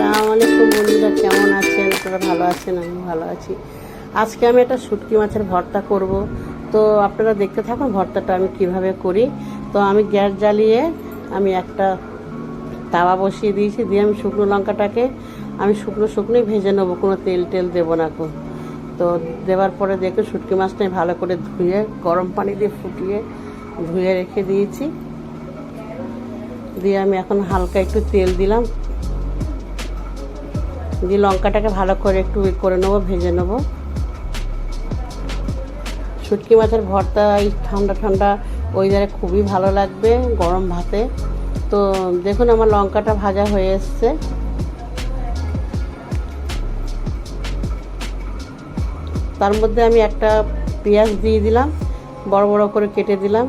আসসালামু আলাইকুম বন্ধুরা, কেমন আছেন? আপনারা ভালো আছেন? আমি ভালো আছি। আজকে আমি একটা শুটকি মাছের ভর্তা করব। তো আপনারা দেখতে থাকুন ভর্তাটা আমি কীভাবে করি। তো আমি গ্যাস জ্বালিয়ে আমি একটা তাওয়া বসিয়ে দিয়েছি। দিয়ে আমি শুকনো লঙ্কাটাকে আমি শুকনো শুকনোই ভেজে নেব। কোনো তেল টেল দেবো না কো। তো দেওয়ার পরে দেখে শুটকি মাছটা ভালো করে ধুয়ে, গরম পানি দিয়ে ফুটিয়ে ধুয়ে রেখে দিয়েছি। দিয়ে আমি এখন হালকা একটু তেল দিলাম। দিয়ে লঙ্কাটাকে ভালো করে একটু করে নেব, ভেজে নেব। শুটকি মাছের ভর্তা এই ঠান্ডা ঠান্ডা ওয়েদারে খুবই ভালো লাগবে গরম ভাতে। তো দেখুন আমার লঙ্কাটা ভাজা হয়ে এসছে। তার মধ্যে আমি একটা পেঁয়াজ দিয়ে দিলাম, বড় বড় করে কেটে দিলাম।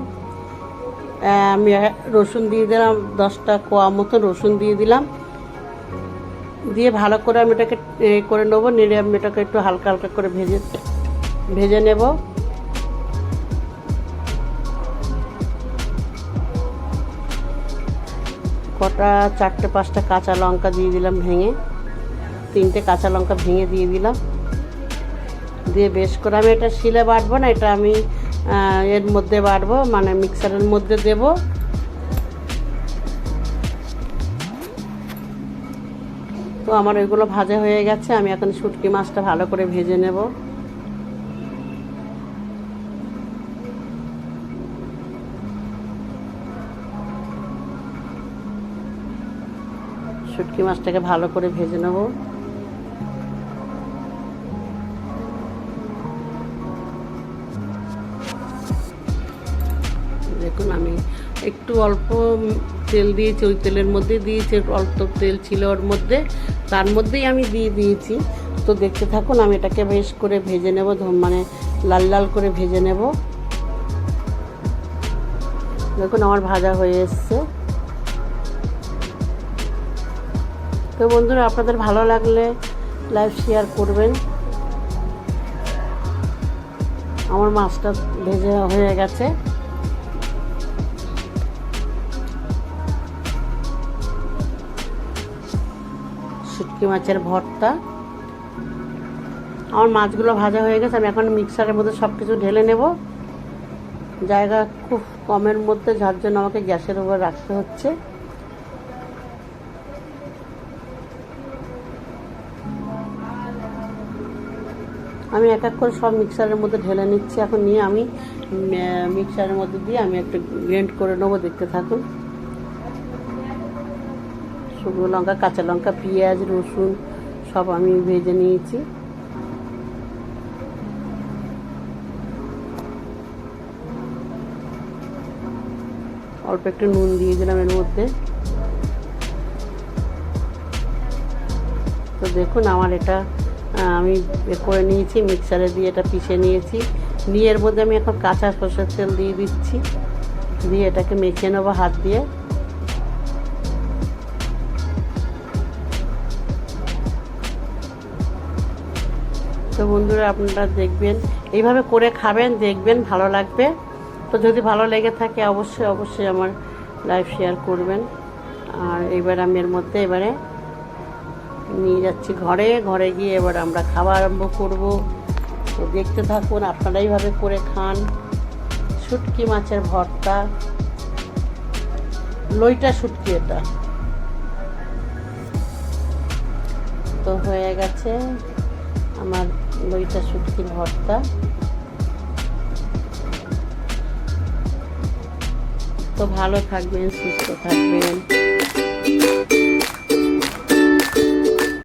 আমি রসুন দিয়ে দিলাম, দশটা কোয়া মতো রসুন দিয়ে দিলাম। দিয়ে ভালো করে আমি এটাকে করে নেব, নেড়ে আমি এটাকে একটু হালকা হালকা করে ভেজে ভেজে নেব। কটা, চারটে, পাঁচটা কাঁচা লঙ্কা দিয়ে দিলাম ভেঙে। তিনটে কাঁচা লঙ্কা ভেঙে দিয়ে দিলাম। দিয়ে বেশ করে আমি এটা শিলে বাটবো না, এটা আমি এর মধ্যে বাটবো মানে মিক্সারের মধ্যে দেব। তো আমার ওইগুলো ভাজা হয়ে গেছে, আমি এখন শুটকি মাছটা ভালো করে ভেজে নেব। শুটকি মাছটাকে ভালো করে ভেজে নেব। দেখুন, আমি একটু অল্প তেল দিয়েছি, ওই তেলের মধ্যে দিয়েছি অল্প তেল ছিল ওর মধ্যে, তার মধ্যেই আমি দিয়ে দিয়েছি। তো দেখতে থাকুন, আমি এটাকে বেশ করে ভেজে নেব মানে লাল লাল করে ভেজে নেব। দেখুন, আমার ভাজা হয়ে এসছে। তো বন্ধুরা, আপনাদের ভালো লাগলে লাইভ শেয়ার করবেন। আমার মাছটা ভেজে হয়ে গেছে। শুটকি মাছের ভর্তা। আমার মাছগুলো ভাজা হয়ে গেছে, আমি এখন মিক্সারের মধ্যে সব কিছু ঢেলে নেব। জায়গা খুব কমের মধ্যে, যার জন্য আমাকে গ্যাসের উপর রাখতে হচ্ছে। আমি এক এক করে সব মিক্সারের মধ্যে ঢেলে নিচ্ছি। এখন নিয়ে আমি মিক্সারের মধ্যে দিয়ে আমি একটা গ্রেন্ড করে নেব, দেখতে থাকুন। শুকনো লঙ্কা, কাঁচা লঙ্কা, পেঁয়াজ, রসুন সব আমি ভেজে নিয়েছি। অল্প একটু নুন দিয়ে দিলাম এর মধ্যে। তো দেখুন আমার এটা আমি করে নিয়েছি, মিক্সারে দিয়ে এটা পিষে নিয়েছি। নিয়ে এর মধ্যে আমি এখন কাঁচা সর্ষের তেল দিয়ে দিচ্ছি। দিয়ে এটাকে মেখে নেব হাত দিয়ে। তো বন্ধুরা আপনারা দেখবেন। এইভাবে করে খাবেন, দেখবেন, ভালো লাগবে। তো যদি ভালো লেগে থাকে, অবশ্যই অবশ্যই আমার লাইভ শেয়ার করবেন। আর এবার আমি এর মধ্যে এবারে নিয়ে যাচ্ছি ঘরে। ঘরে গিয়ে এবার আমরা খাওয়া আরম্ভ করব। তো দেখতে থাকুন, আপনারা এইভাবে করে খান। শুটকি মাছের ভর্তা। লইটা শুটকি এটা। তো হয়ে গেছে আমার লইটা শুকিন ভর্তা। তো ভালো থাকবেন সুস্থ থাকবেন।